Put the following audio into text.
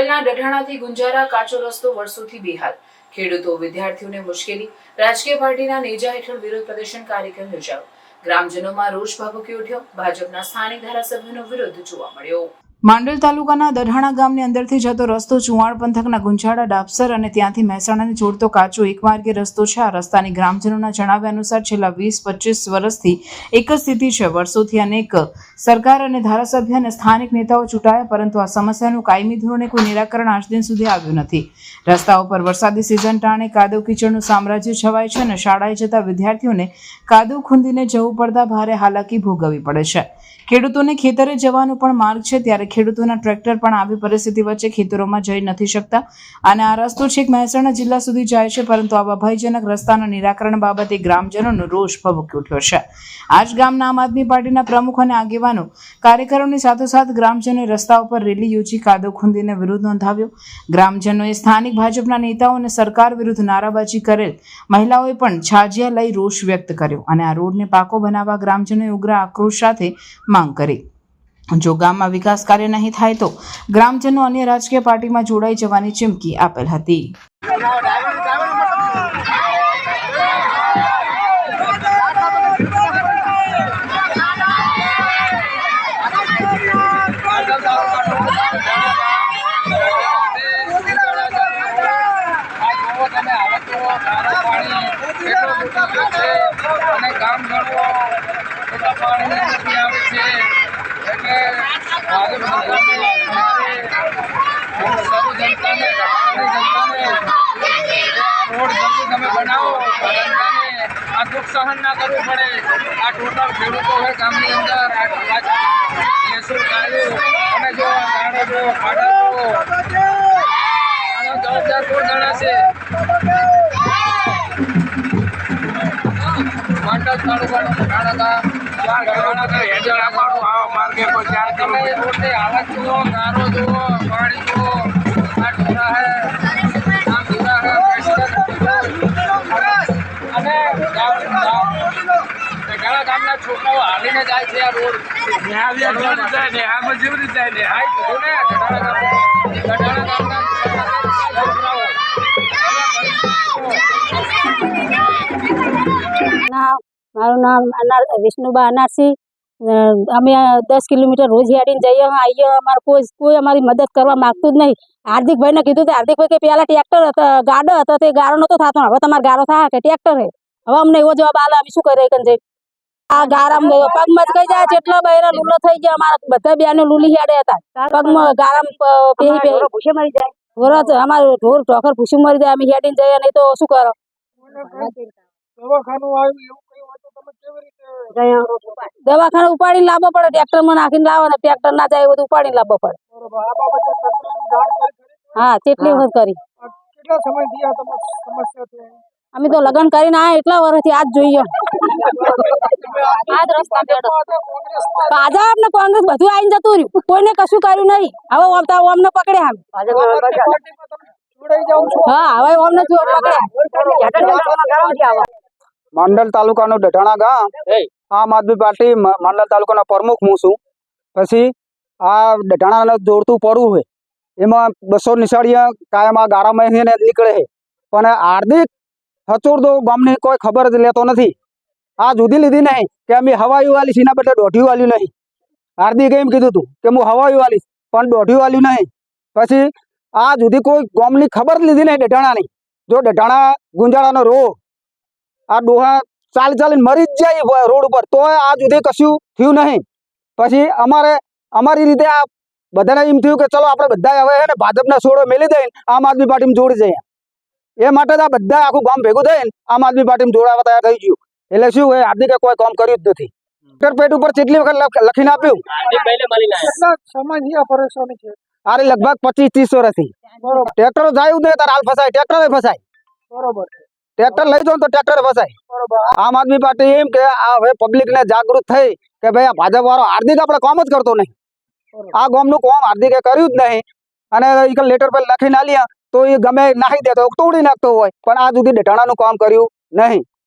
ગોંડલના ડઢાણાથી ગુંજારા કાચો રસ્તો વર્ષોથી બેહાલ. ખેડૂતો, વિદ્યાર્થીઓને મુશ્કેલી, રાજકીય પાર્ટીના નેજા હેઠળ વિરોધ પ્રદર્શન કાર્યક્રમ યોજાયો. ગ્રામજનોમાં રોષ ભાભુકી ઉઠ્યો. ભાજપના સ્થાનિક ધારાસભ્યનો વિરોધ જોવા મળ્યો. માંડલ તાલુકાના દઢાણા ગામની અંદરથી જતો રસ્તો ચુવાણ પંથકના ગુંજાડા ડાપસર અને ત્યાંથી મહેસાણાને જોડતો કાચો એકમાર્ગી રસ્તો છે. આ રસ્તાની ગ્રામજનોના જણાવ્યા અનુસાર છેલ્લા વીસ, પચીસ વર્ષથી એક જ સ્થિતિ છે. વર્ષોથી અનેક સરકાર અને ધારાસભ્ય અને સ્થાનિક નેતાઓ ચૂંટાયા, પરંતુ આ સમસ્યાનું કાયમી ધોરણે કોઈ નિરાકરણ આજ દિન સુધી આવ્યું નથી. રસ્તાઓ પર વરસાદી સિઝન ટાણે કાદવ કીચડનું સામ્રાજ્ય છવાય છે અને શાળાએ જતા વિદ્યાર્થીઓને કાદવ ખૂંદીને જવું પડતા ભારે હાલાકી ભોગવવી પડે છે. ખેડૂતોને ખેતરે જવાનો પણ માર્ગ છે, ત્યારે ખેડૂતોના ટ્રેક્ટર પણ આવી પરિસ્થિતિ વચ્ચે ખેતરોમાં જઈ નથી શકતા. અને આ રસ્તો છેક મહેસાણા જિલ્લા સુધી જાય છે, પરંતુ આવા ભયજનક રસ્તાના નિરાકરણ બાબતે ગ્રામજનોનો રોષ ભભૂકી ઉઠ્યો છે. આજ ગામના આમ આદમી પાર્ટીના પ્રમુખ અને આગેવાનો કાર્યકરોની સાથોસાથ ગ્રામજનોએ રસ્તા ઉપર રેલી યોજી કાદો ખૂંદીને વિરોધ નોંધાવ્યો. ગ્રામજનોએ સ્થાનિક ભાજપના નેતાઓ અને સરકાર વિરુદ્ધ નારાબાજી કરેલ મહિલાઓએ પણ છાજિયા લઈ રોષ વ્યક્ત કર્યો અને આ રોડને પાકો બનાવવા ગ્રામજનોએ ઉગ્ર આક્રોશ સાથે માંગ કરી. જો ગામમાં વિકાસ કાર્ય નહીં થાય તો ગ્રામજનો અન્ય રાજકીય પાર્ટીમાં જોડાઈ જવાની ચીમકી આપેલ હતી. અને ગામ ગણો પાણી નથી આવે છે એટલે ભાજપ સરકારને અમારે સૌ જનતાને ગામની જનતાને રોડ જલ્દી તમે બનાવો તો સહન ના કરવું પડે. આ ટોટલ ખેડૂતો હોય ગામની અંદર ભેંસો ગાયો અને જો આ ગાડો જો ખાડા જો આનો જવાબદાર કોણ તાલુકાનું ગામ ચાર ગામ આવા માર્ગે કોઈ ચાર તમે રોડની હાલત જુઓ ગારો જુઓ પાણી ઘણા મારું નામ અનાર વિષ્ણુબા અનારસી અમે દસ કિલોમીટર રોજ હેડીને જઈએ આવીએ અમારે કોઈ કોઈ અમારી મદદ કરવા માગતું જ નહીં. હાર્દિકભાઈને કીધું તો હાર્દિકભાઈ, કે પહેલાં ટ્રેક્ટર ગાડો હતો, તે ગારો નહોતો થતો. હવે તમારે ગારો થાય કે ટ્રેક્ટર હે? હવે અમને એવો જવાબ આલે અમે શું કરી જઈ આ ગારામ પગમાં જ ગઈ જાય જેટલો બૈરા લૂલો થઈ ગયા અમારા બધા બેનો લૂલી હેડે હતા. પગમાં ગારામ પેહી પેહી ભૂસે મરી જાય. વરસ અમારું ઢોર ઢોકર ભૂસું મરી જાય. અમે હેડીને જઈએ નહીં તો શું કરો? દવાખાનું આવ્યું એવું કઈ હોય તો તમે કેવી રીતે દવાખાને ઉપાડીને લાવવો પડે ટ્રેક્ટરમાં નાખીને લાવો ને ટ્રેક્ટર ના જાય બધું ઉપાડીને લાવવો પડે. હા કેટલી વખત કરી અમે તો લગ્ન કરીને આ એટલા વર્ષથી આજ જોઈએ. ભાજપ ને કોંગ્રેસ બધું આવીને જતું રહ્યું. કોઈને કશું કર્યું નહીં. હવે ઓમને પકડ્યા હા હવે ઓમને પકડ્યા માંડલ તાલુકાનું ડઢાણા ગામ. આમ આદમી પાર્ટી માંડલ તાલુકાના પ્રમુખ હું છું. પછી આ ડઢાણાને જોડતું પડવું હોય. એમાં બસો નિશાળીયા કાયમ આ ગાળામાં છે નીકળે છે. પણ હાર્દિક હચોડતો ગામની કોઈ ખબર જ લેતો નથી. આ જુદી લીધી નહીં કે અમે હવાયું વાલી સીના બદલે દોઢિયું વાલ્યું નહીં. હાર્દિકે એમ કીધું હતું કે હું હવાયું વાલીશ પણ દોઢિયું વાલ્યું નહીં. પછી આ જુદી કોઈ ગામની ખબર જ લીધી નહીં ડેઢાણાની. જો ડેઢાણા ગુંજાળાનો રોડ આ ડોહા ચાલી ચાલીને મરી જ જાય રોડ ઉપર, તોય આ જુદી કશું થયું નહીં. પછી અમારે, અમારી રીતે આ બધાને એમ થયું કે ચલો આપણે બધા હવે હે ને ભાજપના સોડો મેલી દઈને આમ આદમી પાર્ટીમાં જોડી જઈએ એ માટે આ બધા આખું ગામ ભેગું થઈને આમ આદમી પાર્ટીમાં જોડાવા તૈયાર થઈ ગયું. એટલે શું એ હાર્દિકે કોઈ કામ કર્યું જ નથી. પેટ ઉપર કેટલી વખત લખ- લખીને આપ્યું. આરે લગભગ પચીસ ત્રીસ વર્ષથી ટ્રેક્ટરો જાય નહીં તાર હાલ ફસાય. ટ્રેક્ટર ફસાય. બરોબર. ટ્રેક્ટર લઈ જાઉં તો ટ્રેક્ટર ફસાય. આમ આદમી પાર્ટી એમ કે આ હવે પબ્લિક ને જાગૃત થઈ કે ભાઈ આ ભાજપ વાળો હાર્દિક આપણે કામ જ કરતો નહીં. આ ગામનું કામ હાર્દિકે કર્યું જ નહીં. અને લેટર પર લખીને આલ્યા. તો એ ગમે નાખી દેતો તોડી નાખતો હોય. પણ આ સુધી ડેટાણાનું કામ કર્યું નહીં.